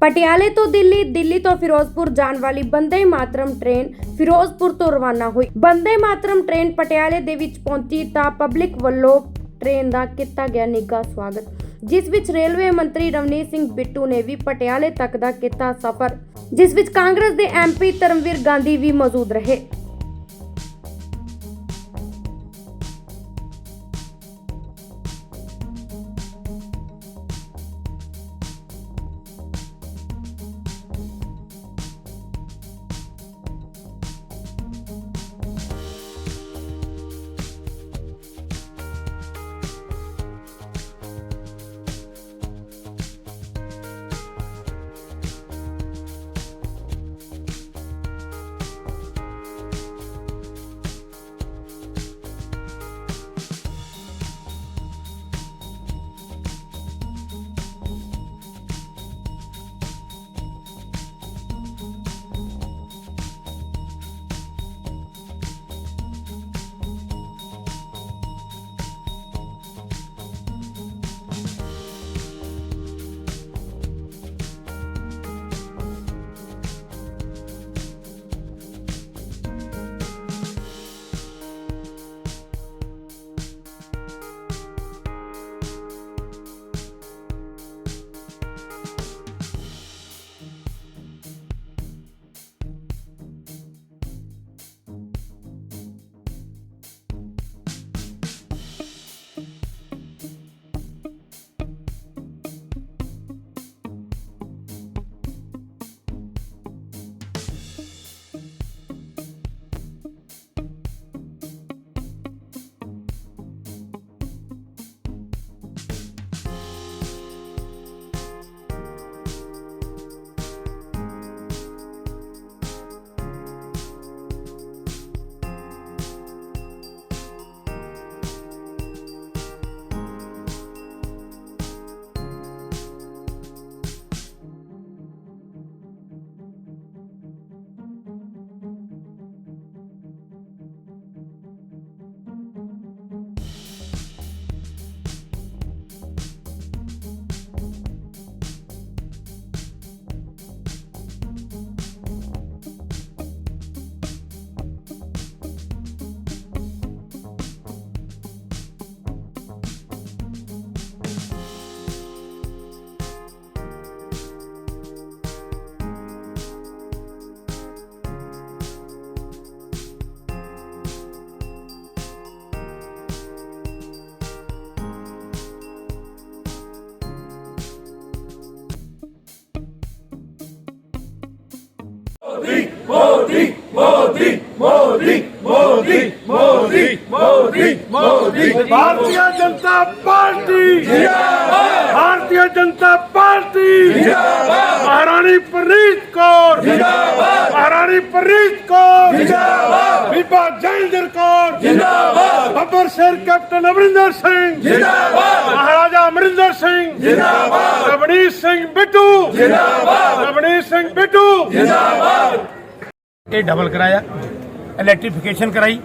ਪਟਿਆਲੇ ਤੋਂ ਦਿੱਲੀ ਦਿੱਲੀ ਤੋਂ ਫਿਰੋਜ਼ਪੁਰ ਜਾਣ ਵਾਲੀ ਬੰਦੇ ਮਾਤਰਮ ਟ੍ਰੇਨ ਫਿਰੋਜ਼ਪੁਰ ਤੋਂ ਰਵਾਨਾ ਹੋਈ। ਬੰਦੇ ਮਾਤਰਮ ਟ੍ਰੇਨ ਪਟਿਆਲੇ ਦੇ ਵਿੱਚ ਪਹੁੰਚੀ ਤਾਂ ਪਬਲਿਕ ਵੱਲੋਂ ਟ੍ਰੇਨ ਦਾ ਕੀਤਾ ਗਿਆ ਨਿੱਘਾ ਸਵਾਗਤ, ਜਿਸ ਵਿੱਚ ਰੇਲਵੇ ਮੰਤਰੀ ਰਵਨੀਤ ਸਿੰਘ ਬਿੱਟੂ ਨੇ ਵੀ ਪਟਿਆਲੇ ਤੱਕ ਦਾ ਕੀਤਾ ਸਫ਼ਰ, ਜਿਸ ਵਿੱਚ ਕਾਂਗਰਸ ਦੇ ਐਮਪੀ ਧਰਮਵੀਰ ਗਾਂਧੀ ਵੀ ਮੌਜੂਦ ਰਹੇ। ਮੋਦੀ ਮੋਦੀ ਮੋਦੀ ਮੋਦੀ ਮੋਦੀ ਮੋਦੀ। ਭਾਰਤੀ ਜਨਤਾ ਪਾਰਟੀ। ਜਿੰਦਾਬਾਦ। ਭਾਰਤੀ ਜਨਤਾ ਪਾਰਟੀ। ਜਿੰਦਾਬਾਦ। ਮਹਾਰਾਣੀ ਪ੍ਰੀਤ ਕੌਰ। ਜਿੰਦਾਬਾਦ। ਮਹਾਰਾਣੀ ਪ੍ਰੀਤ ਕੌਰ। ਜਿੰਦਾਬਾਦ। ਬੀਬਾ ਜੈਂਦਰ ਕੌਰ। ਜਿੰਦਾਬਾਦ। ਬੱਬਰ ਸ਼ੇਰ ਕੈਪਟਨ ਅਮਰਿੰਦਰ ਸਿੰਘ। ਜਿੰਦਾਬਾਦ। ਮਹਾਰਾਜਾ ਅਮਰਿੰਦਰ ਸਿੰਘ। ਜਿੰਦਾਬਾਦ। ਰਵਨੀਤ ਸਿੰਘ ਬਿੱਟੂ। ਜਿੰਦਾਬਾਦ। ਰਵਨੀਤ ਸਿੰਘ ਬਿੱਟੂ। ਜਿੰਦਾਬਾਦ। ਇਹ ਡਬਲ ਕਰਾਇਆ ਇਲੈਕਟ੍ਰੀਫਿਕੇਸ਼ਨ ਕਰਾਈ,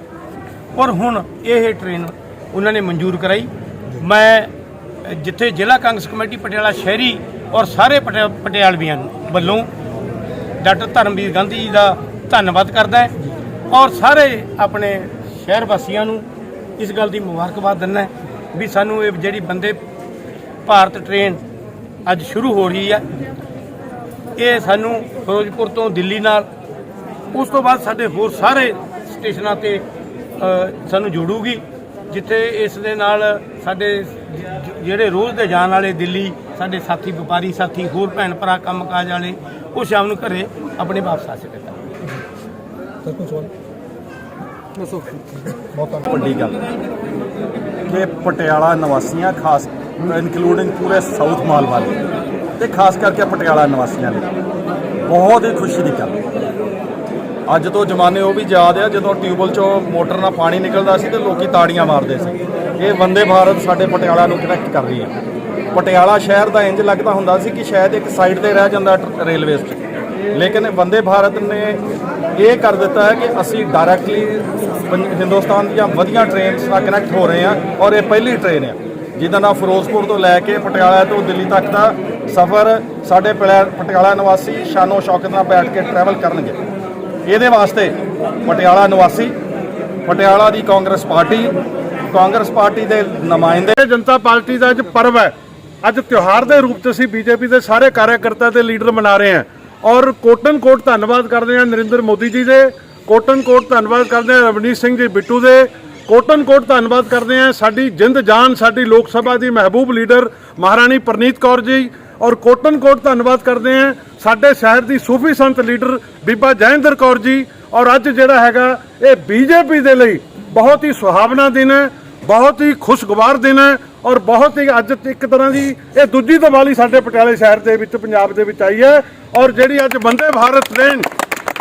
ਔਰ ਹੁਣ ਇਹ ਟ੍ਰੇਨ ਉਹਨਾਂ ਨੇ ਮਨਜ਼ੂਰ ਕਰਾਈ। ਮੈਂ ਜਿੱਥੇ ਜ਼ਿਲ੍ਹਾ ਕਾਂਗਰਸ ਕਮੇਟੀ, ਪਟਿਆਲਾ ਸ਼ਹਿਰੀ ਔਰ ਸਾਰੇ ਪਟਿਆ- ਪਟਿਆਲਵੀਆਂ ਵੱਲੋਂ ਡਾਕਟਰ ਧਰਮਵੀਰ ਗਾਂਧੀ ਜੀ ਦਾ ਧੰਨਵਾਦ ਕਰਦਾ ਔਰ ਸਾਰੇ ਆਪਣੇ ਸ਼ਹਿਰ ਵਾਸੀਆਂ ਨੂੰ ਇਸ ਗੱਲ ਦੀ ਮੁਬਾਰਕਬਾਦ ਦਿੰਦਾ ਵੀ ਸਾਨੂੰ ਇਹ ਜਿਹੜੀ ਬੰਦੇ ਭਾਰਤ ਟ੍ਰੇਨ ਅੱਜ ਸ਼ੁਰੂ ਹੋ ਰਹੀ ਹੈ, ਇਹ ਸਾਨੂੰ ਫਿਰੋਜ਼ਪੁਰ ਤੋਂ ਦਿੱਲੀ ਨਾਲ ਉਸ ਤੋਂ ਬਾਅਦ ਸਾਡੇ ਹੋਰ ਸਾਰੇ ਸਟੇਸ਼ਨਾਂ ਤੇ ਸਾਨੂੰ ਜੋੜੂਗੀ ਜਿੱਥੇ ਇਸ ਦੇ ਨਾਲ ਸਾਡੇ ਜਿਹੜੇ ਰੋਜ਼ ਦੇ ਜਾਣ ਵਾਲੇ ਦਿੱਲੀ ਸਾਡੇ ਸਾਥੀ ਵਪਾਰੀ ਸਾਥੀ ਹੋਰ ਭੈਣ ਭਰਾ ਕੰਮਕਾਜ ਵਾਲੇ ਉਹ ਸ਼ਾਮ ਨੂੰ ਘਰੇ ਆਪਣੇ ਵਾਪਸ ਆ ਸਕਣ ਵੱਡੀ ਗੱਲ। ਕਿ ਪਟਿਆਲਾ ਨਿਵਾਸੀਆਂ ਖਾਸ ਇਨਕਲੂਡਿੰਗ ਪੂਰੇ ਸਾਊਥ ਮਾਲਵਾਲ ਤੇ ਖਾਸ ਕਰਕੇ ਪਟਿਆਲਾ ਨਿਵਾਸੀਆਂ ਲਈ ਬਹੁਤ ਹੀ ਖੁਸ਼ੀ ਦੀ ਗੱਲ। ਅੱਜ ਤੋਂ ਜ਼ਮਾਨੇ ਉਹ ਵੀ ਯਾਦ ਆ, ਜਦੋਂ ਟਿਊਬਲ ਚੋਂ ਮੋਟਰ ਨਾਲ ਪਾਣੀ ਨਿਕਲਦਾ ਸੀ ਤੇ ਲੋਕੀ ਤਾੜੀਆਂ ਮਾਰਦੇ ਸੀ। ਇਹ ਵੰਦੇ ਭਾਰਤ ਸਾਡੇ ਪਟਿਆਲਾ ਨੂੰ ਕਨੈਕਟ ਕਰ ਰਹੀ ਹੈ ਪਟਿਆਲਾ ਸ਼ਹਿਰ ਦਾ ਇੰਜ ਲੱਗਦਾ ਹੁੰਦਾ ਸੀ ਕਿ ਸ਼ਾਇਦ ਇੱਕ ਸਾਈਡ ਤੇ ਰਹਿ ਜਾਂਦਾ ਰੇਲਵੇ 'ਚ। ਲੇਕਿਨ ਵੰਦੇ ਭਾਰਤ ਨੇ ਇਹ ਕਰ ਦਿੱਤਾ ਹੈ ਕਿ ਅਸੀਂ ਡਾਇਰੈਕਟਲੀ ਹਿੰਦੁਸਤਾਨ ਦੀਆਂ ਵਧੀਆ ਟ੍ਰੇਨਸ ਨਾਲ ਕਨੈਕਟ ਹੋ ਰਹੇ ਹਾਂ ਔਰ ਇਹ ਪਹਿਲੀ ਟ੍ਰੇਨ ਹੈ ਜਿਹਦਾ ਨਾਮ ਫਿਰੋਜ਼ਪੁਰ ਤੋਂ ਲੈ ਕੇ ਪਟਿਆਲਾ ਤੋਂ ਦਿੱਲੀ ਤੱਕ ਦਾ ਸਫ਼ਰ ਸਾਡੇ ਪਟਿਆ- ਪਟਿਆਲਾ ਨਿਵਾਸੀ ਸ਼ਾਨੋ ਸ਼ੌਕਤ ਨਾਲ ਬੈਠ ਕੇ ਟਰੈਵਲ ਕਰਨਗੇ। ਇਹਦੇ ਵਾਸਤੇ ਪਟਿਆਲਾ ਨਿਵਾਸੀ, ਪਟਿਆਲਾ ਦੀ ਕਾਂਗਰਸ ਪਾਰਟੀ ਕਾਂਗਰਸ ਪਾਰਟੀ ਦੇ ਨੁਮਾਇੰਦੇ। ਜਨਤਾ ਪਾਰਟੀ ਦਾ ਅੱਜ ਪਰਵ ਹੈ। ਅੱਜ ਤਿਉਹਾਰ ਦੇ ਰੂਪ 'ਚ ਅਸੀਂ ਬੀਜੇਪੀ ਦੇ ਸਾਰੇ ਕਾਰਜਕਰਤਾ ਤੇ ਲੀਡਰ ਮਨਾ ਰਹੇ ਹਾਂ। ਔਰ ਕੋਟਨ ਕੋਟ ਧੰਨਵਾਦ ਕਰਦੇ ਹਾਂ ਨਰਿੰਦਰ ਮੋਦੀ ਜੀ ਦੇ ਕੋਟਨ ਕੋਟ ਧੰਨਵਾਦ ਕਰਦੇ ਹਾਂ ਰਵਨੀਤ ਸਿੰਘ ਜੀ ਬਿੱਟੂ ਦੇ ਕੋਟਨ ਕੋਟ ਧੰਨਵਾਦ ਕਰਦੇ ਹਾਂ ਸਾਡੀ ਜਿੰਦ ਜਾਨ, ਸਾਡੀ ਲੋਕ ਸਭਾ ਦੀ ਮਹਿਬੂਬ ਲੀਡਰ ਮਹਾਰਾਣੀ ਪ੍ਰਨੀਤ ਕੌਰ ਜੀ ਔਰ ਕੋਟਨ ਕੋਟ ਧੰਨਵਾਦ ਕਰਦੇ ਹਾਂ ਸਾਡੇ ਸ਼ਹਿਰ ਦੀ ਸੂਫੀ ਸੰਤ ਲੀਡਰ ਬੀਬਾ ਜੈਂਦਰ ਕੌਰ ਜੀ ਔਰ ਅੱਜ ਜਿਹੜਾ ਹੈਗਾ ਇਹ ਬੀਜੇਪੀ ਦੇ ਲਈ ਬਹੁਤ ਹੀ ਸੁਹਾਵਣਾ ਦਿਨ ਹੈ, ਬਹੁਤ ਹੀ ਖੁਸ਼ਗਵਾਰ ਦਿਨ ਹੈ ਔਰ ਬਹੁਤ ਹੀ ਅੱਜ ਇੱਕ ਤਰ੍ਹਾਂ ਦੀ ਇਹ ਦੂਜੀ ਦੀਵਾਲੀ ਸਾਡੇ ਪਟਿਆਲੇ ਸ਼ਹਿਰ ਦੇ ਵਿੱਚ ਪੰਜਾਬ ਦੇ ਵਿੱਚ ਆਈ ਹੈ ਔਰ ਜਿਹੜੀ ਅੱਜ ਬੰਦੇ ਭਾਰਤ ਟ੍ਰੇਨ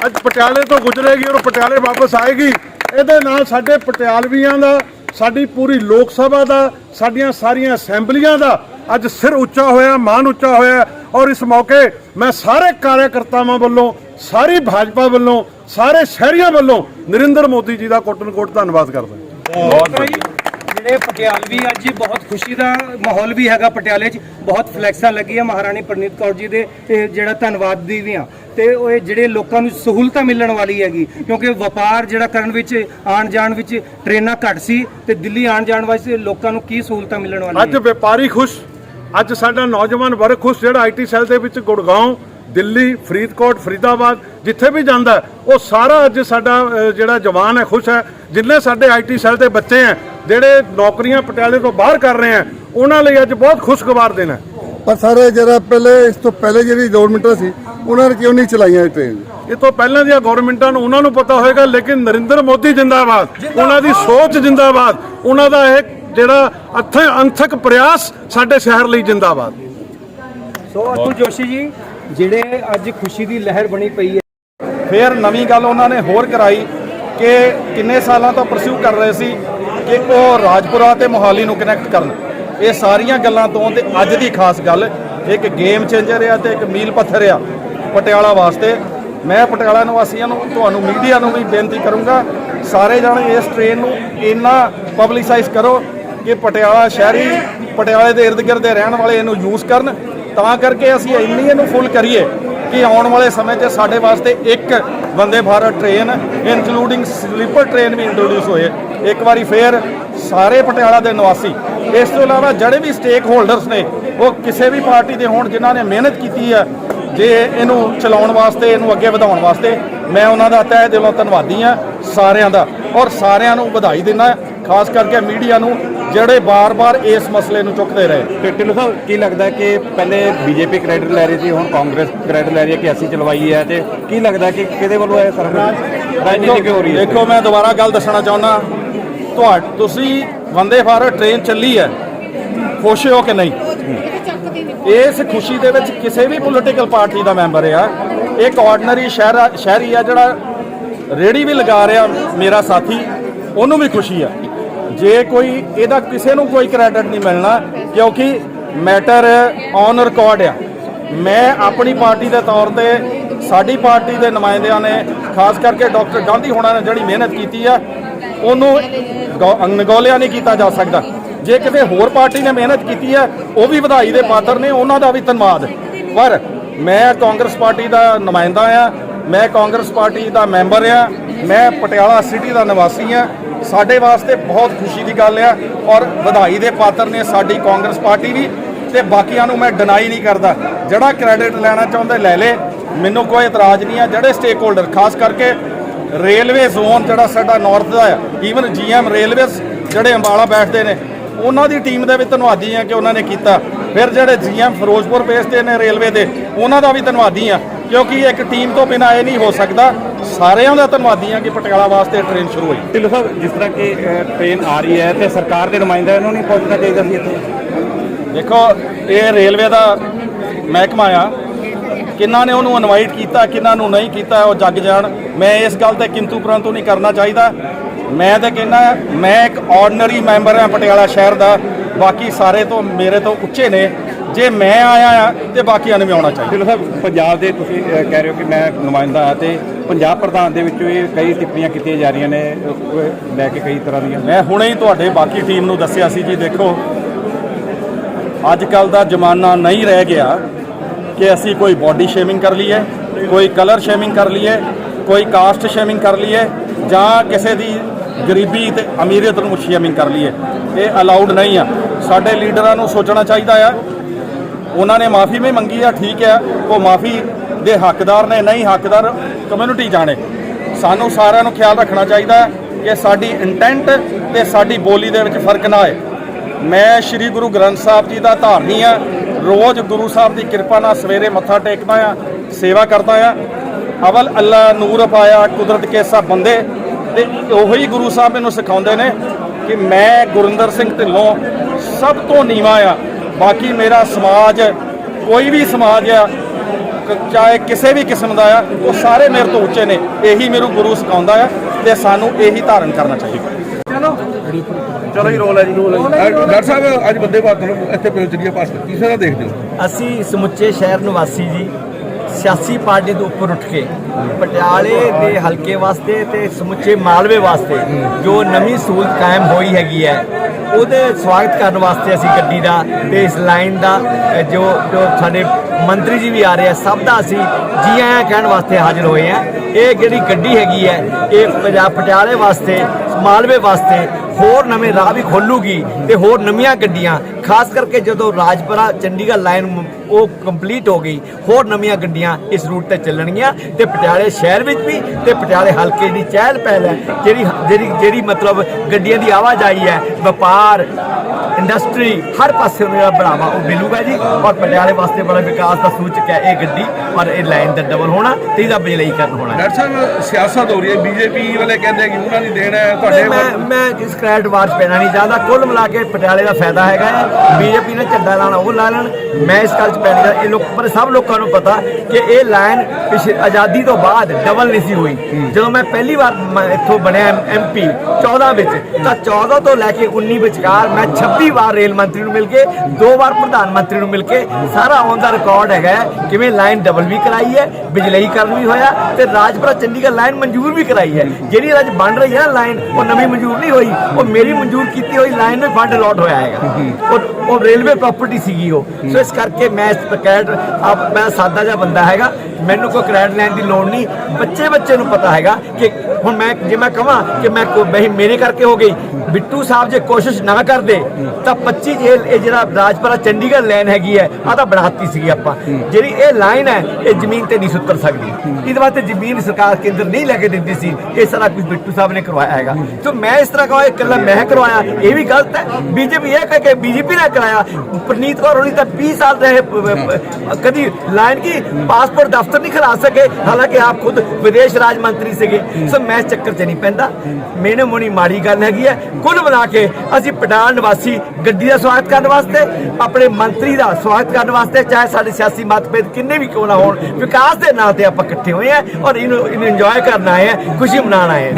ਅੱਜ ਪਟਿਆਲੇ ਤੋਂ ਗੁਜ਼ਰੇਗੀ ਔਰ ਪਟਿਆਲੇ ਵਾਪਸ ਆਏਗੀ, ਇਹਦੇ ਨਾਲ ਸਾਡੇ ਪਟਿਆਲਵੀਆਂ ਦਾ, ਸਾਡੀ ਪੂਰੀ ਲੋਕ ਸਭਾ ਦਾ, ਸਾਡੀਆਂ ਸਾਰੀਆਂ ਅਸੈਂਬਲੀਆਂ ਦਾ ਅੱਜ ਸਿਰ ਉੱਚਾ ਹੋਇਆ ਮਾਨ ਉੱਚਾ ਹੋਇਆ ਔਰ ਇਸ ਮੌਕੇ ਮੈਂ ਸਾਰੇ ਕਾਰਜਕਰਤਾਵਾਂ ਵੱਲੋਂ ਸਾਰੀ ਭਾਜਪਾ ਵੱਲੋਂ ਸਾਰੇ ਸ਼ਹਿਰੀਆਂ ਵੱਲੋਂ ਨਰਿੰਦਰ ਮੋਦੀ ਜੀ ਦਾ ਕੋਟਨ ਕੋਟ ਧੰਨਵਾਦ ਕਰਦਾ ਜਿਹੜੇ ਪਟਿਆਲਵੀ ਅੱਜ ਬਹੁਤ ਖੁਸ਼ੀ ਦਾ ਮਾਹੌਲ ਵੀ ਹੈਗਾ ਪਟਿਆਲੇ 'ਚ। ਬਹੁਤ ਫਲੈਕਸਾਂ ਲੱਗੀਆਂ ਮਹਾਰਾਣੀ ਪ੍ਰਨੀਤ ਕੌਰ ਜੀ ਦੇ ਜਿਹੜਾ ਧੰਨਵਾਦ ਦੀ ਵੀ ਆ। ਤੇ ਉਹ ਜਿਹੜੇ ਲੋਕਾਂ ਨੂੰ ਸਹੂਲਤਾਂ ਮਿਲਣ ਵਾਲੀ ਹੈਗੀ ਕਿਉਂਕਿ ਵਪਾਰ ਜਿਹੜਾ ਕਰਨ ਵਿੱਚ ਆਣ ਜਾਣ ਵਿੱਚ ਟ੍ਰੇਨਾਂ ਘੱਟ ਸੀ ਤੇ ਦਿੱਲੀ ਆਣ ਜਾਣ ਵਾਸਤੇ ਲੋਕਾਂ ਨੂੰ ਕੀ ਸਹੂਲਤਾਂ ਮਿਲਣ ਅੱਜ ਵਾਲੀਆਂ ਵਪਾਰੀ ਖੁਸ਼ ਅੱਜ ਸਾਡਾ ਨੌਜਵਾਨ ਵਰਗ ਖੁਸ਼ ਜਿਹੜਾ ਆਈਟੀ ਸੈੱਲ ਦੇ ਵਿੱਚ ਗੁੜਗਾਉਂ ਦਿੱਲੀ ਫਰੀਦਕੋਟ ਫਰੀਦਾਬਾਦ ਜਿੱਥੇ ਵੀ ਜਾਂਦਾ ਉਹ ਸਾਰਾ ਅੱਜ ਸਾਡਾ ਜਿਹੜਾ ਜਵਾਨ ਹੈ ਖੁਸ਼ ਹੈ। ਜਿੰਨੇ ਸਾਡੇ ਆਈਟੀ ਸੈੱਲ ਦੇ ਬੱਚੇ ਹੈ ਜਿਹੜੇ ਨੌਕਰੀਆਂ ਪਟਿਆਲੇ ਤੋਂ ਬਾਹਰ ਕਰ ਰਹੇ ਹੈ ਉਹਨਾਂ ਲਈ ਅੱਜ ਬਹੁਤ ਖੁਸ਼ਗਵਾਰ ਦਿਨ ਹੈ। ਪਰ ਸਰ ਜਿਹੜਾ ਪਹਿਲੇ ਇਸ ਤੋਂ ਪਹਿਲੇ ਜਿਹੜੀ ਗਵਰਨਮੈਂਟਾਂ ਸੀ ਉਹਨਾਂ ਨੇ ਕਿਉਂ ਨਹੀਂ ਚਲਾਈਆਂ ਇਹ ਟ੍ਰੇਨ ਇਹ ਤੋਂ ਪਹਿਲਾਂ ਦੀਆਂ ਗਵਰਨਮੈਂਟਾਂ ਨੂੰ ਉਹਨਾਂ ਨੂੰ ਪਤਾ ਹੋਏਗਾ ਲੇਕਿਨ ਨਰਿੰਦਰ ਮੋਦੀ ਜਿੰਦਾਬਾਦ। ਉਹਨਾਂ ਦੀ ਸੋਚ ਜਿੰਦਾਬਾਦ ਉਹਨਾਂ ਦਾ ਇਹ ਜਿਹੜਾ ਅਥ, ਅੰਥਕ ਪ੍ਰਯਾਸ ਸਾਡੇ ਸ਼ਹਿਰ ਲਈ ਜਿੰਦਾਬਾਦ। ਸੋ ਅਤੁਲ ਜੋਸ਼ੀ ਜੀ, ਜਿਹੜੇ ਅੱਜ ਖੁਸ਼ੀ ਦੀ ਲਹਿਰ ਬਣੀ ਪਈ ਹੈ। ਫਿਰ ਨਵੀਂ ਗੱਲ ਉਹਨਾਂ ਨੇ ਹੋਰ ਕਰਾਈ ਕਿ ਕਿੰਨੇ ਸਾਲਾਂ ਤੋਂ ਪਰਸਿਊ ਕਰ ਰਹੇ ਸੀ ਕਿ ਉਹ ਰਾਜਪੁਰਾ ਤੇ ਮੋਹਾਲੀ ਨੂੰ ਕਨੈਕਟ ਕਰਨ। ਇਹ ਸਾਰੀਆਂ ਗੱਲਾਂ ਤੋਂ ਤੇ ਅੱਜ ਦੀ ਖਾਸ ਗੱਲ, ਇੱਕ ਗੇਮ ਚੇਂਜਰ ਆ ਤੇ ਇੱਕ ਮੀਲ ਪੱਥਰ ਆ ਪਟਿਆਲਾ ਵਾਸਤੇ। ਮੈਂ ਪਟਿਆਲਾ ਨਿਵਾਸੀਆਂ ਨੂੰ, ਤੁਹਾਨੂੰ ਮੀਡੀਆ ਨੂੰ ਵੀ ਬੇਨਤੀ ਕਰੂੰਗਾ, ਸਾਰੇ ਜਣੇ ਇਸ ਟ੍ਰੇਨ ਨੂੰ ਇੰਨਾ ਪਬਲਿਸਾਈਜ਼ ਕਰੋ ਕਿ ਪਟਿਆਲਾ ਸ਼ਹਿਰੀ ਪਟਿਆਲੇ ਦੇ ਇਰਦ ਗਿਰਦ ਦੇ ਰਹਿਣ ਵਾਲੇ ਇਹਨੂੰ ਯੂਜ਼ ਕਰਨ। ਤਾਂ ਕਰਕੇ ਅਸੀਂ ਇੰਨੀ ਇਹਨੂੰ ਫੁੱਲ ਕਰੀਏ ਕਿ ਆਉਣ ਵਾਲੇ ਸਮੇਂ 'ਚ ਸਾਡੇ ਵਾਸਤੇ ਇੱਕ Vande Bharat train including sleeper train ਵੀ ਇੰਟਰੋਡਿਊਸ ਹੋਏ। ਇੱਕ ਵਾਰੀ ਫੇਰ ਸਾਰੇ ਪਟਿਆਲਾ ਦੇ ਨਿਵਾਸੀ, ਇਸ ਤੋਂ ਇਲਾਵਾ ਜਿਹੜੇ ਵੀ ਸਟੇਕ ਹੋਲਡਰਸ ਨੇ, ਉਹ ਕਿਸੇ ਵੀ ਪਾਰਟੀ ਦੇ ਹੋਣ ਜਿਨ੍ਹਾਂ ਨੇ ਮਿਹਨਤ ਕੀਤੀ ਹੈ ਜੇ ਇਹਨੂੰ ਚਲਾਉਣ ਵਾਸਤੇ, ਇਹਨੂੰ ਅੱਗੇ ਵਧਾਉਣ ਵਾਸਤੇ, ਮੈਂ ਉਹਨਾਂ ਦਾ ਤਹਿ ਦਿਲੋਂ ਧੰਨਵਾਦੀ ਹਾਂ, ਸਾਰਿਆਂ ਦਾ। ਔਰ ਸਾਰਿਆਂ ਨੂੰ ਵਧਾਈ ਦਿੰਦਾ। ਖਾਸ ਕਰਕੇ ਮੀਡੀਆ ਨੂੰ ਜਿਹੜੇ ਬਾਰ-ਬਾਰ ਇਸ ਮਸਲੇ ਨੂੰ ਚੁੱਕਦੇ ਰਹੇ। ਤੇ ਢਿੱਲੋਂ ਸਾਹਿਬ ਕੀ ਲੱਗਦਾ ਕਿ ਪਹਿਲੇ ਬੀਜੇਪੀ ਕ੍ਰੈਡਿਟ ਲੈ ਰਹੀ ਸੀ ਹੁਣ ਕਾਂਗਰਸ ਕ੍ਰੈਡਿਟ ਲੈ ਰਹੀ ਹੈ ਕਿ ਅਸੀਂ ਚਲਵਾਈ ਹੈ ਤੇ ਕੀ ਲੱਗਦਾ ਕਿ ਕਿਹਦੇ ਵੱਲੋਂ ਇਹ ਸਾਰਾ ਰਾਜਨੀਤੀ ਹੋ ਰਹੀ ਹੈ ਦੇਖੋ ਮੈਂ ਦੁਬਾਰਾ ਗੱਲ ਦੱਸਣਾ ਚਾਹੁੰਦਾ ਤੁਹਾ ਤੁਸੀਂ ਵੰਦੇ ਭਾਰਤ ਟ੍ਰੇਨ ਚੱਲੀ ਹੈ ਖੁਸ਼ ਹੋ ਕਿ ਨਹੀਂ? ਇਸ ਖੁਸ਼ੀ ਦੇ ਵਿੱਚ ਕਿਸੇ ਵੀ ਪੋਲੀਟੀਕਲ ਪਾਰਟੀ ਦਾ ਮੈਂਬਰ ਆ। ਇੱਕ ਆਰਡੀਨਰੀ ਸ਼ਹਿਰ ਸ਼ਹਿਰੀ ਆ ਜਿਹੜਾ ਰੇੜੀ ਵੀ ਲਗਾ ਰਿਹਾ ਮੇਰਾ ਸਾਥੀ ਉਹਨੂੰ ਵੀ ਖੁਸ਼ੀ ਆ। ਜੇ ਕੋਈ ਇਹਦਾ ਕਿਸੇ ਨੂੰ ਕੋਈ ਕ੍ਰੈਡਿਟ ਨਹੀਂ ਮਿਲਣਾ, ਕਿਉਂਕਿ ਮੈਟਰ ਔਨ ਰਿਕਾਰਡ ਆ। ਮੈਂ ਆਪਣੀ ਪਾਰਟੀ ਦੇ ਤੌਰ ਤੇ, ਸਾਡੀ ਪਾਰਟੀ ਦੇ ਨੁਮਾਇੰਦਿਆਂ ਨੇ, ਖਾਸ ਕਰਕੇ ਡਾਕਟਰ ਗਾਂਧੀ ਹੋਣਾ ਨੇ ਜਿਹੜੀ ਮਿਹਨਤ ਕੀਤੀ ਆ, ਉਹਨੂੰ ਗੌ- ਨਗੌਲਿਆ ਨਹੀਂ ਕੀਤਾ ਜਾ ਸਕਦਾ। ਜੇ ਕਿਸੇ ਹੋਰ ਪਾਰਟੀ ਨੇ ਮਿਹਨਤ ਕੀਤੀ ਹੈ ਉਹ ਵੀ ਵਧਾਈ ਦੇ ਪਾਤਰ ਨੇ, ਉਹਨਾਂ ਦਾ ਵੀ ਧੰਨਵਾਦ। ਪਰ ਮੈਂ ਕਾਂਗਰਸ ਪਾਰਟੀ ਦਾ ਨੁਮਾਇੰਦਾ ਆ, ਮੈਂ ਕਾਂਗਰਸ ਪਾਰਟੀ ਦਾ ਮੈਂਬਰ ਆ, ਮੈਂ ਪਟਿਆਲਾ ਸਿਟੀ ਦਾ ਨਿਵਾਸੀ ਆ ਸਾਡੇ ਵਾਸਤੇ ਬਹੁਤ ਖੁਸ਼ੀ ਦੀ ਗੱਲ ਆ ਔਰ ਵਧਾਈ ਦੇ ਪਾਤਰ ਨੇ ਸਾਡੀ ਕਾਂਗਰਸ ਪਾਰਟੀ ਵੀ ਤੇ ਬਾਕੀਆਂ ਨੂੰ ਮੈਂ ਡਿਨਾਈ ਨਹੀਂ ਕਰਦਾ। ਜਿਹੜਾ ਕ੍ਰੈਡਿਟ ਲੈਣਾ ਚਾਹੁੰਦੇ ਲੈ ਲੇ। ਮੈਨੂੰ ਕੋਈ ਇਤਰਾਜ਼ ਨਹੀਂ ਆ। ਜਿਹੜੇ ਸਟੇਕ ਹੋਲਡਰ ਖਾਸ ਕਰਕੇ ਰੇਲਵੇ ਜ਼ੋਨ ਜਿਹੜਾ ਸਾਡਾ ਨਾਰਥ ਦਾ ਆ ਈਵਨ ਜੀਐਮ ਰੇਲਵੇਜ਼ ਜਿਹੜੇ ਅੰਬਾਲਾ ਬੈਠਦੇ ਨੇ, ਉਹਨਾਂ ਦੀ ਟੀਮ ਦੇ ਵੀ ਧੰਨਵਾਦੀ ਆ ਕਿ ਉਹਨਾਂ ਨੇ ਕੀਤਾ। ਫਿਰ ਜਿਹੜੇ ਜੀਐਮ ਫਿਰੋਜ਼ਪੁਰ ਬੇਸ ਤੇ ਨੇ ਰੇਲਵੇ ਦੇ ਉਹਨਾਂ ਦਾ ਵੀ ਧੰਨਵਾਦੀ ਆ ਕਿਉਂਕਿ ਇੱਕ ਟੀਮ ਤੋਂ ਬਿਨਾਂ ਇਹ ਨਹੀਂ ਹੋ ਸਕਦਾ। ਸਾਰਿਆਂ ਦਾ ਧੰਨਵਾਦੀ ਆ ਕਿ ਪਟਿਆਲਾ ਵਾਸਤੇ ਟ੍ਰੇਨ ਸ਼ੁਰੂ ਹੋਈ। ਢਿੱਲੋਂ ਸਾਹਿਬ ਜਿਸ ਤਰ੍ਹਾਂ ਕਿ ਟ੍ਰੇਨ ਆ ਰਹੀ ਹੈ ਤੇ ਸਰਕਾਰ ਦੇ ਨੁਮਾਇੰਦੇ ਨੂੰ ਨਹੀਂ ਪਹੁੰਚਣਾ ਚਾਹੀਦਾ ਸੀ ਇੱਥੇ? ਦੇਖੋ ਇਹ ਰੇਲਵੇ ਦਾ ਮਹਿਕਮਾ ਆ। ਕਿੰਨਾ ਨੇ ਉਹਨੂੰ ਇਨਵਾਈਟ ਕੀਤਾ ਕਿੰਨਾ ਨੂੰ ਨਹੀਂ ਕੀਤਾ ਉਹ ਜੱਗ ਜਾਣ। ਮੈਂ ਇਸ ਗੱਲ ਤੇ ਕਿੰਤੂ ਪਰੰਤੂ ਨਹੀਂ ਕਰਨਾ ਚਾਹੀਦਾ। ਮੈਂ ਤਾਂ ਕਹਿੰਦਾ ਮੈਂ ਇੱਕ ਆਰਡੀਨਰੀ ਮੈਂਬਰ ਆ ਪਟਿਆਲਾ ਸ਼ਹਿਰ ਦਾ। ਬਾਕੀ ਸਾਰੇ ਤੋਂ ਮੇਰੇ ਤੋਂ ਉੱਚੇ ਨੇ। ਜੇ ਮੈਂ ਆਇਆ ਆ ਤੇ ਬਾਕੀਆਂ ਨੂੰ ਵੀ ਆਉਣਾ ਚਾਹੀਦਾ। ਢਿੱਲੋਂ ਸਾਹਿਬ ਪੰਜਾਬ ਦੇ ਤੁਸੀਂ ਕਹਿ ਰਹੇ ਹੋ ਕਿ ਮੈਂ ਨੁਮਾਇੰਦਾ ਹਾਂ ਤੇ ਪੰਜਾਬ ਪ੍ਰਧਾਨ ਦੇ ਵਿੱਚੋਂ ਇਹ ਕਈ ਟਿੱਪਣੀਆਂ ਕੀਤੀਆਂ ਜਾ ਰਹੀਆਂ ਨੇ ਲੈ ਕੇ ਕਈ ਤਰ੍ਹਾਂ ਦੀਆਂ। ਮੈਂ ਹੁਣੇ ਹੀ ਤੁਹਾਡੇ ਬਾਕੀ ਟੀਮ ਨੂੰ ਦੱਸਿਆ ਸੀ ਜੀ ਦੇਖੋ ਅੱਜ ਕੱਲ ਦਾ ਜ਼ਮਾਨਾ ਨਹੀਂ ਰਹਿ ਗਿਆ ਕਿ ਅਸੀਂ ਕੋਈ ਬਾਡੀ ਸ਼ੇਮਿੰਗ ਕਰ ਲਈਏ ਕੋਈ ਕਲਰ ਸ਼ੇਮਿੰਗ ਕਰ ਲਈਏ ਕੋਈ ਕਾਸਟ ਸ਼ੇਮਿੰਗ ਕਰ ਲਈਏ ਜਾਂ ਕਿਸੇ ਦੀ ਗਰੀਬੀ ਤੇ ਅਮੀਰੀਅਤ ਨੂੰ ਸ਼ੇਮਿੰਗ ਕਰ ਲਈਏ। ਇਹ ਅਲਾਉਡ ਨਹੀਂ ਆ। ਸਾਡੇ ਲੀਡਰਾਂ ਨੂੰ ਸੋਚਣਾ ਚਾਹੀਦਾ ਆ। ਉਹਨਾਂ ਨੇ ਮਾਫੀ ਵੀ ਮੰਗੀ ਆ, ਠੀਕ ਆ। ਉਹ ਮਾਫੀ ਦੇ ਹੱਕਦਾਰ ਨੇ, ਨਹੀਂ ਹੱਕਦਾਰ ਕਮਿਊਨਿਟੀ ਜਾਣੇ। ਸਾਨੂੰ ਸਾਰਿਆਂ ਨੂੰ ਖਿਆਲ ਰੱਖਣਾ ਚਾਹੀਦਾ ਕਿ ਸਾਡੀ ਇੰਟੈਂਟ ਤੇ ਸਾਡੀ ਬੋਲੀ ਦੇ ਵਿੱਚ ਫ਼ਰਕ ਨਾ ਆਏ। ਮੈਂ ਸ੍ਰੀ ਗੁਰੂ ਗ੍ਰੰਥ ਸਾਹਿਬ ਜੀ ਦਾ ਧਾਰਨੀ ਆ। ਰੋਜ਼ ਗੁਰੂ ਸਾਹਿਬ ਦੀ ਕਿਰਪਾ ਨਾਲ ਸਵੇਰੇ ਮੱਥਾ ਟੇਕਦਾ ਆ, ਸੇਵਾ ਕਰਦਾ ਆ। ਅਵਲ ਅੱਲਾ ਨੂਰ ਪਾਇਆ ਕੁਦਰਤ ਕੇ ਸਭ ਬੰਦੇ। ਤੇ ਉਹੀ ਗੁਰੂ ਸਾਹਿਬ ਮੈਨੂੰ ਸਿਖਾਉਂਦੇ ਨੇ ਕਿ ਮੈਂ ਗੁਰਿੰਦਰ ਸਿੰਘ ਢਿੱਲੋਂ ਸਭ ਤੋਂ ਨੀਵਾਂ ਆ। ਬਾਕੀ ਮੇਰਾ ਸਮਾਜ ਕੋਈ ਵੀ ਸਮਾਜ ਆ ਚਾਹੇ ਕਿਸੇ ਵੀ ਕਿਸਮ ਦਾ ਆ ਉਹ ਸਾਰੇ ਮੇਰੇ ਤੋਂ ਉੱਚੇ ਨੇ। ਇਹੀ ਮੈਨੂੰ ਗੁਰੂ ਸਿਖਾਉਂਦਾ ਆ ਤੇ ਸਾਨੂੰ ਇਹੀ ਧਾਰਨ ਕਰਨਾ ਚਾਹੀਦਾ। ਚਲੋ। ਹੀ ਰੋਲ ਹੈ ਜੀ। ਡਾਕਟਰ ਸਾਹਿਬ ਅੱਜ ਬੰਦੇ ਨੂੰ ਇੱਥੇ ਪਹੁੰਚ ਗਈ ਭਾਸ਼ਣ ਕਿਸ ਤਰ੍ਹਾਂ ਦੇਖਦੇ ਹੋ ਅਸੀਂ ਸਮੁੱਚੇ ਸ਼ਹਿਰ ਨਿਵਾਸੀ ਜੀ। ਸਿਆਸੀ ਪਾਰਟੀ ਤੋਂ ਉੱਪਰ ਉੱਠ ਕੇ ਪਟਿਆਲੇ ਦੇ ਹਲਕੇ ਵਾਸਤੇ ਤੇ ਸਮੁੱਚੇ ਮਾਲਵੇ ਵਾਸਤੇ ਜੋ ਨਵੀਂ ਸਹੂਲਤ ਕਾਇਮ ਹੋਈ ਹੈਗੀ ਹੈ, ਉਹਦੇ ਸਵਾਗਤ ਕਰਨ ਵਾਸਤੇ ਅਸੀਂ ਗੱਡੀ ਦਾ ਤੇ ਇਸ ਲਾਈਨ ਦਾ ਜੋ ਜੋ ਸਾਡੇ ਮੰਤਰੀ ਜੀ ਵੀ ਆ ਰਹੇ ਆ, ਸਭ ਦਾ ਅਸੀਂ ਜੀ ਆਇਆਂ ਕਹਿਣ ਵਾਸਤੇ ਹਾਜ਼ਰ ਹੋਏ ਆ। ਇਹ ਜਿਹੜੀ ਗੱਡੀ ਹੈਗੀ ਹੈ, ਇਹ ਪੰਜਾਬ ਪਟਿਆਲੇ ਵਾਸਤੇ, ਮਾਲਵੇ ਵਾਸਤੇ ਹੋਰ ਨਵੇਂ ਰਾਹ ਵੀ ਖੋਲੂਗੀ ਤੇ ਹੋਰ ਨਵੀਆਂ ਗੱਡੀਆਂ, ਖਾਸ ਕਰਕੇ ਜਦੋਂ ਰਾਜਪੁਰਾ, ਚੰਡੀਗੜ੍ਹ ਲਾਈਨ ਉਹ ਕੰਪਲੀਟ ਹੋ ਗਈ। ਹੋਰ ਨਵੀਆਂ ਗੱਡੀਆਂ ਇਸ ਰੂਟ ਤੇ ਚੱਲਣਗੀਆਂ ਤੇ ਪਟਿਆਲੇ ਸ਼ਹਿਰ ਵਿੱਚ ਵੀ ਤੇ ਪਟਿਆਲੇ ਹਲਕੇ ਦੀ ਚਹਿਲ ਪਹਿਲ ਹੈ ਜਿਹੜੀ ਜਿਹੜੀ ਜਿਹੜੀ ਮਤਲਬ ਗੱਡੀਆਂ ਦੀ ਆਵਾਜਾਈ ਹੈ ਵਪਾਰ ਇੰਡਸਟਰੀ ਹਰ ਪਾਸੇ ਨੂੰ ਜਿਹੜਾ ਬੜਾਵਾ ਉਹ ਮਿਲੂਗਾ ਜੀ। ਔਰ ਪਟਿਆਲੇ ਵਾਸਤੇ ਬੜਾ ਵਿਕਾਸ ਦਾ ਸੂਚਕ ਹੈ ਇਹ ਗੱਡੀ ਔਰ ਇਹ ਲਾਈਨ ਦਾ ਡਬਲ ਹੋਣਾ ਤੇ ਇਹਦਾ ਬਿਜਲੀਕਰਨ ਹੋਣਾ। ਡਾਕਟਰ ਸਾਹਿਬ ਸਿਆਸਤ ਹੋ ਰਹੀ ਹੈ ਬੀਜੇਪੀ ਵਾਲੇ ਕਹਿੰਦੇ ਕਿ ਉਹਨਾਂ ਦੀ ਦੇਣ ਹੈ ਤੁਹਾਡੇ ਮੈਂ ਮੈਂ ਇਸ ਕ੍ਰੈਡਿਟ ਵਾਰ ਪੈਣਾ ਨਹੀਂ ਚਾਹਦਾ। ਕੁੱਲ ਮਿਲਾ ਕੇ ਪਟਿਆਲੇ ਦਾ ਫਾਇਦਾ ਹੈਗਾ ਹੈ। ਬੀਜੇਪੀ ਨੇ ਝੰਡਾ ਲਾਣਾ ਉਹ ਲਾ ਲੈਣ। ਮੈਂ ਇਸ ਗੱਲ 'ਚ ਪੈਣੀ ਚਾਹਦਾ ਇਹ ਲੋਕ ਪਰ ਸਭ ਲੋਕਾਂ ਨੂੰ ਪਤਾ ਕਿ ਇਹ ਲਾਈਨ ਪਿਛ- ਆਜ਼ਾਦੀ ਤੋਂ ਬਾਅਦ ਡਬਲ ਨਹੀਂ ਸੀ ਹੋਈ। ਜਦੋਂ ਮੈਂ ਪਹਿਲੀ ਵਾਰ ਮ- ਇੱਥੋਂ ਬਣਿਆ ਐਮਪੀ 14 ਵਿੱਚ ਤਾਂ 14 ਤੋਂ ਲੈ ਕੇ 19 ਵਿਚਕਾਰ ਮੈਂ 26 ਵਾਰ ਰੇਲ ਮੰਤਰੀ ਨੂੰ ਮਿਲ ਕੇ ਦੋ ਵਾਰ ਪ੍ਰਧਾਨ ਮੰਤਰੀ ਨੂੰ ਮਿਲ ਕੇ ਸਾਰਾ ਔਨ ਦਾ ਰਿਕਾਰਡ ਹੈਗਾ ਕਿਵੇਂ ਲਾਈਨ ਡਬਲ ਵੀ ਕਰਾਈ ਹੈ ਬਿਜਲੀਕਰਨ ਵੀ ਹੋਇਆ ਤੇ ਰਾਜਪੁਰਾ ਚੰਡੀਗੜ੍ਹ ਲਾਈਨ ਮਨਜ਼ੂਰ ਵੀ ਕਰਾਈ ਹੈ। ਜਿਹੜੀ ਅੱਜ ਬਣ ਰਹੀ ਹੈ ਲਾਈਨ ਉਹ ਨਵੀਂ ਮਨਜ਼ੂਰ ਨਹੀਂ ਹੋਈ। ਉਹ ਮੇਰੀ ਮਨਜ਼ੂਰ ਕੀਤੀ ਹੋਈ ਲਾਈਨ ਵਿੱਚ ਫੰਡ ਅਲਾਟ ਹੋਇਆ ਹੈਗਾ। ਉਹ ਉਹ ਰੇਲਵੇ ਪ੍ਰਾਪਰਟੀ ਸੀਗੀ ਉਹ। ਸੋ ਇਸ ਕਰਕੇ ਮੈਂ ਇਸ ਕ੍ਰੈਡਿਟ ਆਪ ਮੈਂ ਸਾਦਾ ਜਿਹਾ ਬੰਦਾ ਹੈਗਾ। ਮੈਨੂੰ ਕੋਈ ਕ੍ਰੈਡਿਟ ਲੈਣ ਦੀ ਲੋੜ ਨਹੀਂ। ਬੱਚੇ ਬੱਚੇ ਨੂੰ ਪਤਾ ਹੈਗਾ ਕਿ ਹੁਣ ਮੈਂ ਜੇ ਮੈਂ ਕਹਾਂ ਕਿ ਮੈਂ ਕੋ- ਮੈਂ ਮੇਰੇ ਕਰਕੇ ਹੋ ਗਈ, ਬਿੱਟੂ ਸਾਹਿਬ ਜੇ ਕੋਸ਼ਿਸ਼ ਨਾ ਕਰਦੇ, ਤਾਂ 25 ਇਹ ਇਹ ਜਿਹੜਾ ਰਾਜਪੁਰਾ ਚੰਡੀਗੜ੍ਹ ਲਾਈਨ ਹੈਗੀ ਹੈ ਆ ਤਾਂ ਬਣਾਤੀ ਸੀਗੀ ਆਪਾਂ। ਜਿਹੜੀ ਇਹ ਲਾਈਨ ਹੈ, ਇਹ ਜ਼ਮੀਨ ਤੇ ਨਹੀਂ ਸੁੱਤਰ ਸਕਦੀ। ਇਹਦੇ ਵਾਸਤੇ ਜ਼ਮੀਨ ਸਰਕਾਰ ਕੇਂਦਰ ਨਹੀਂ ਲੈ ਕੇ ਦਿੰਦੀ ਸੀ, ਇਹ ਸਾਰਾ ਕੁਝ ਬਿੱਟੂ ਸਾਹਿਬ ਨੇ ਕਰਵਾਇਆ ਹੈਗਾ। ਤੇ ਮੈਂ ਇਸ ਤਰ੍ਹਾਂ ਕਹਾਂ ਇਕੱਲਾ ਮੈਂ ਕਰਵਾਇਆ, ਇਹ ਵੀ ਗਲਤ ਹੈ। ਬੀਜੇਪੀ ਇਹ ਕਹਿ ਕੇ ਬੀਜੇਪੀ ਨੇ ਕਰਾਇਆ। ਪ੍ਰਨੀਤ ਕੌਰ ਹੋਣੀ ਤਾਂ 20 ਸਾਲ ਰਹੇ ਪ- ਪ- ਕਦੀ ਲਾਈਨ ਕੀ, ਪਾਸਪੋਰਟ ਦਫ਼ਤਰ ਨਹੀਂ ਖਲਾ ਸਕੇ, ਹਾਲਾਂਕਿ ਆਪ ਖੁਦ ਵਿਦੇਸ਼ ਰਾਜ ਮੰਤਰੀ ਸੀਗੇ। ਸੋ ਮੈਂ ਇਸ ਚੱਕਰ 'ਚ ਨਹੀਂ ਪੈਂਦਾ। ਮੈਨੇ ਮੋਣੀ ਮਾੜੀ ਗੱਲ ਹੈਗੀ ਹੈ। ਕੁੱਲ ਮਿਲਾ ਕੇ ਅਸੀਂ ਪਟਾਨ ਨਿਵਾਸੀ ਗੱਡੀ ਦਾ ਸਵਾਗਤ ਕਰਨ ਵਾਸਤੇ ਆਪਣੇ ਮੰਤਰੀ ਦਾ ਸਵਾਗਤ ਕਰਨ ਵਾਸਤੇ ਚਾਹੇ ਸਾਡੇ ਸਿਆਸੀ ਮਤਭੇਦ ਕਿੰਨੇ ਵੀ ਕਿਉਂ ਨਾ ਹੋਣ ਵਿਕਾਸ ਦੇ ਨਾਂ ਤੇ ਆਪਾਂ ਇਕੱਠੇ ਹੋਏ ਆ ਔਰ ਇਹਨੂੰ ਇਹਨੂੰ ਇੰਜੋਏ ਕਰਨ ਆਏ ਆ ਖੁਸ਼ੀ ਮਨਾਉਣ ਆਏ ਆ